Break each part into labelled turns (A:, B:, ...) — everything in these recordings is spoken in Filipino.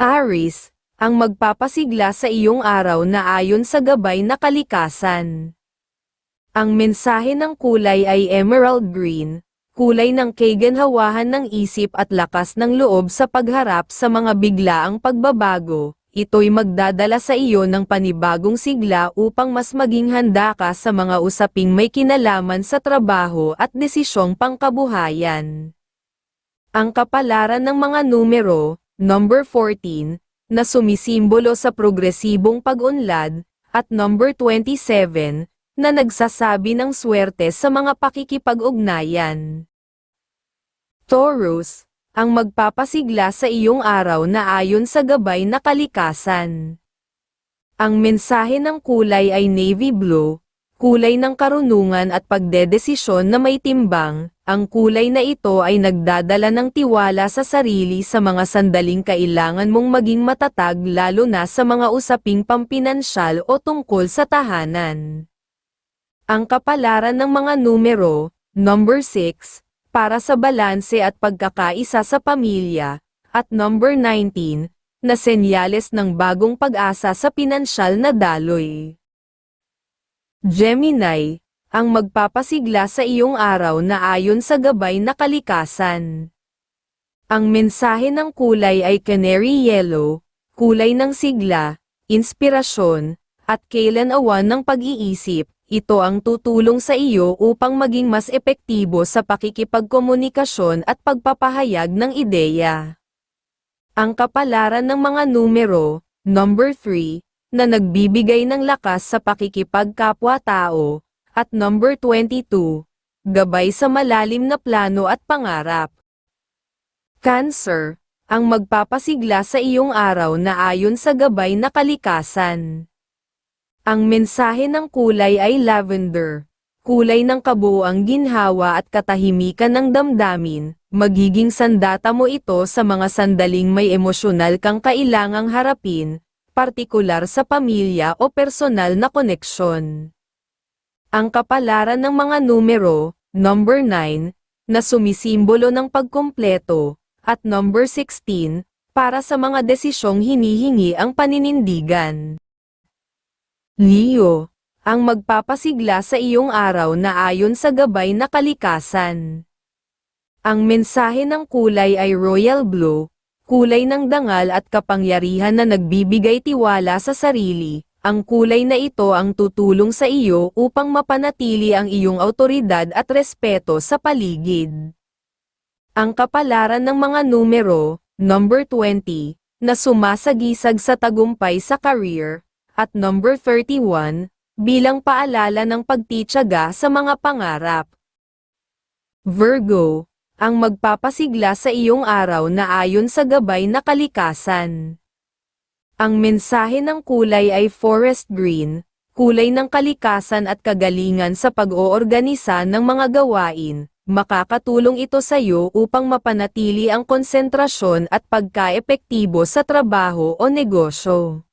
A: Aris, ang magpapasigla sa iyong araw na ayon sa gabay na kalikasan. Ang mensahe ng kulay ay emerald green, kulay ng kaganhawahan ng isip at lakas ng loob sa pagharap sa mga biglaang pagbabago. Ito'y magdadala sa iyo ng panibagong sigla upang mas maging handa ka sa mga usaping may kinalaman sa trabaho at desisyong pangkabuhayan. Ang kapalaran ng mga numero, number 14, na sumisimbolo sa progresibong pag-unlad, at number 27, na nagsasabi ng swerte sa mga pakikipag-ugnayan. Taurus, ang magpapasigla sa iyong araw na ayon sa gabay na kalikasan. Ang mensahe ng kulay ay navy blue, kulay ng karunungan at pagdedesisyon na may timbang, ang kulay na ito ay nagdadala ng tiwala sa sarili sa mga sandaling kailangan mong maging matatag lalo na sa mga usaping pampinansyal o tungkol sa tahanan. Ang kapalaran ng mga numero, number 6, para sa balanse at pagkakaisa sa pamilya, at number 19, na senyales ng bagong pag-asa sa pinansyal na daloy. Gemini, ang magpapasigla sa iyong araw na ayon sa gabay na kalikasan. Ang mensahe ng kulay ay canary yellow, kulay ng sigla, inspirasyon, at kailan awan ng pag-iisip, ito ang tutulong sa iyo upang maging mas epektibo sa pakikipagkomunikasyon at pagpapahayag ng ideya. Ang kapalaran ng mga numero, number 3, na nagbibigay ng lakas sa pakikipagkapwa-tao, at number 22, gabay sa malalim na plano at pangarap. Cancer, ang magpapasigla sa iyong araw na ayon sa gabay na kalikasan. Ang mensahe ng kulay ay lavender, kulay ng kabuoang ginhawa at katahimikan ng damdamin, magiging sandata mo ito sa mga sandaling may emosyonal kang kailangang harapin, partikular sa pamilya o personal na koneksyon. Ang kapalaran ng mga numero, number 9, na sumisimbolo ng pagkumpleto, at number 16, para sa mga desisyong hinihingi ang paninindigan. Leo, ang magpapasigla sa iyong araw na ayon sa gabay na kalikasan. Ang mensahe ng kulay ay royal blue, kulay ng dangal at kapangyarihan na nagbibigay tiwala sa sarili. Ang kulay na ito ang tutulong sa iyo upang mapanatili ang iyong autoridad at respeto sa paligid. Ang kapalaran ng mga numero, number 20, na sumasagisag sa tagumpay sa career, at number 31, bilang paalala ng pagtityaga sa mga pangarap. Virgo, ang magpapasigla sa iyong araw na ayon sa gabay na kalikasan. Ang mensahe ng kulay ay forest green, kulay ng kalikasan at kagalingan sa pag-oorganisa ng mga gawain, makakatulong ito sa iyo upang mapanatili ang konsentrasyon at pagkaepektibo sa trabaho o negosyo.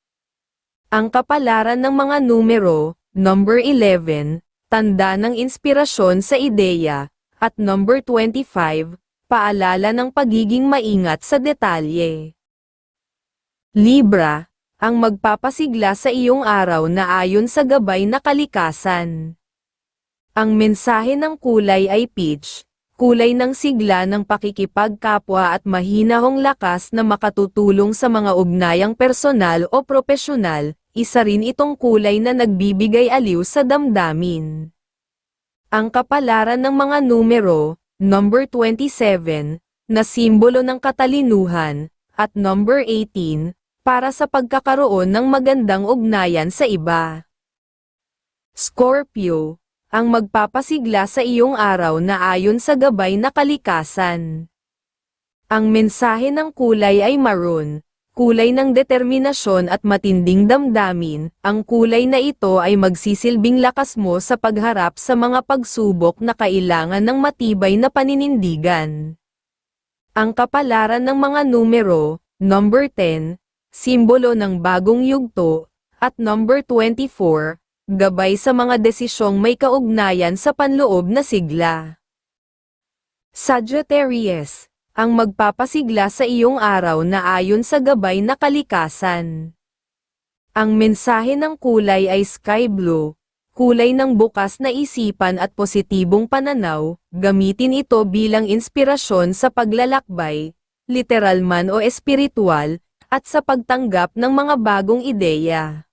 A: Ang kapalaran ng mga numero, number 11, tanda ng inspirasyon sa ideya, at number 25, paalala ng pagiging maingat sa detalye. Libra, ang magpapasigla sa iyong araw na ayon sa gabay na kalikasan. Ang mensahe ng kulay ay peach, kulay ng sigla ng pakikipagkapwa at mahinahong lakas na makatutulong sa mga ugnayang personal o propesyonal, isa rin itong kulay na nagbibigay aliw sa damdamin. Ang kapalaran ng mga numero, number 27, na simbolo ng katalinuhan, at number 18, para sa pagkakaroon ng magandang ugnayan sa iba. Scorpio, ang magpapasigla sa iyong araw na ayon sa gabay na kalikasan. Ang mensahe ng kulay ay maroon, kulay ng determinasyon at matinding damdamin, ang kulay na ito ay magsisilbing lakas mo sa pagharap sa mga pagsubok na kailangan ng matibay na paninindigan. Ang kapalaran ng mga numero, number 10, simbolo ng bagong yugto, at number 24, gabay sa mga desisyong may kaugnayan sa panloob na sigla. Sagittarius, ang magpapasigla sa iyong araw na ayon sa gabay na kalikasan. Ang mensahe ng kulay ay sky blue, kulay ng bukas na isipan at positibong pananaw, gamitin ito bilang inspirasyon sa paglalakbay, literal man o espiritual, at sa pagtanggap ng mga bagong ideya.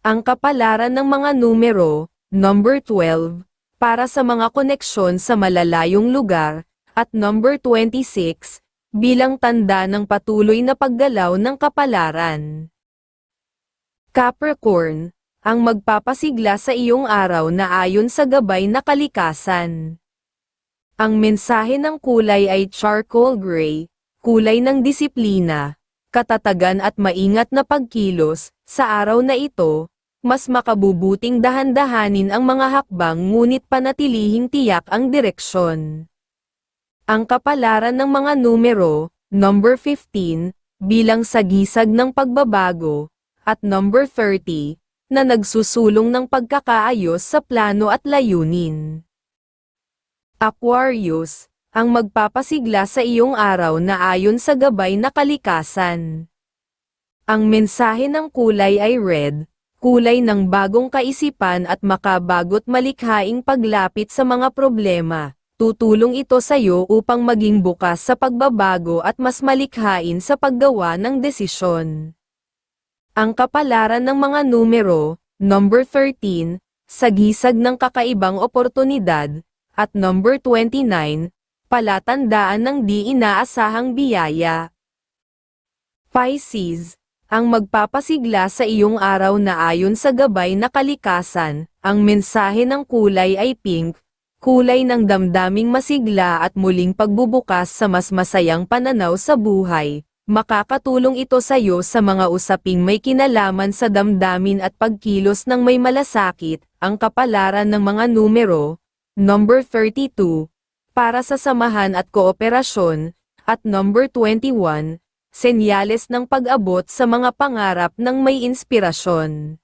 A: Ang kapalaran ng mga numero, number 12, para sa mga koneksyon sa malalayong lugar, at number 26, bilang tanda ng patuloy na paggalaw ng kapalaran. Capricorn, ang magpapasigla sa iyong araw na ayon sa gabay na kalikasan. Ang mensahe ng kulay ay charcoal gray, kulay ng disiplina, katatagan at maingat na pagkilos, sa araw na ito, mas makabubuting dahan-dahanin ang mga hakbang ngunit panatilihing tiyak ang direksyon. Ang kapalaran ng mga numero, number 15, bilang sagisag ng pagbabago, at number 30, na nagsusulong ng pagkakaayos sa plano at layunin. Aquarius, ang magpapasigla sa iyong araw na ayon sa gabay na kalikasan. Ang mensahe ng kulay ay red, kulay ng bagong kaisipan at makabagot malikhaing paglapit sa mga problema. Tutulong ito sa iyo upang maging bukas sa pagbabago at mas malikhain sa paggawa ng desisyon. Ang kapalaran ng mga numero, number 13, sagisag ng kakaibang oportunidad, at number 29, palatandaan ng di inaasahang biyaya. Pisces, ang magpapasigla sa iyong araw na ayon sa gabay na kalikasan, ang mensahe ng kulay ay pink, kulay ng damdaming masigla at muling pagbubukas sa mas masayang pananaw sa buhay. Makakatulong ito sa iyo sa mga usaping may kinalaman sa damdamin at pagkilos ng may malasakit, ang kapalaran ng mga numero, number 32, para sa samahan at kooperasyon, at number 21, senyales ng pag-abot sa mga pangarap ng may inspirasyon.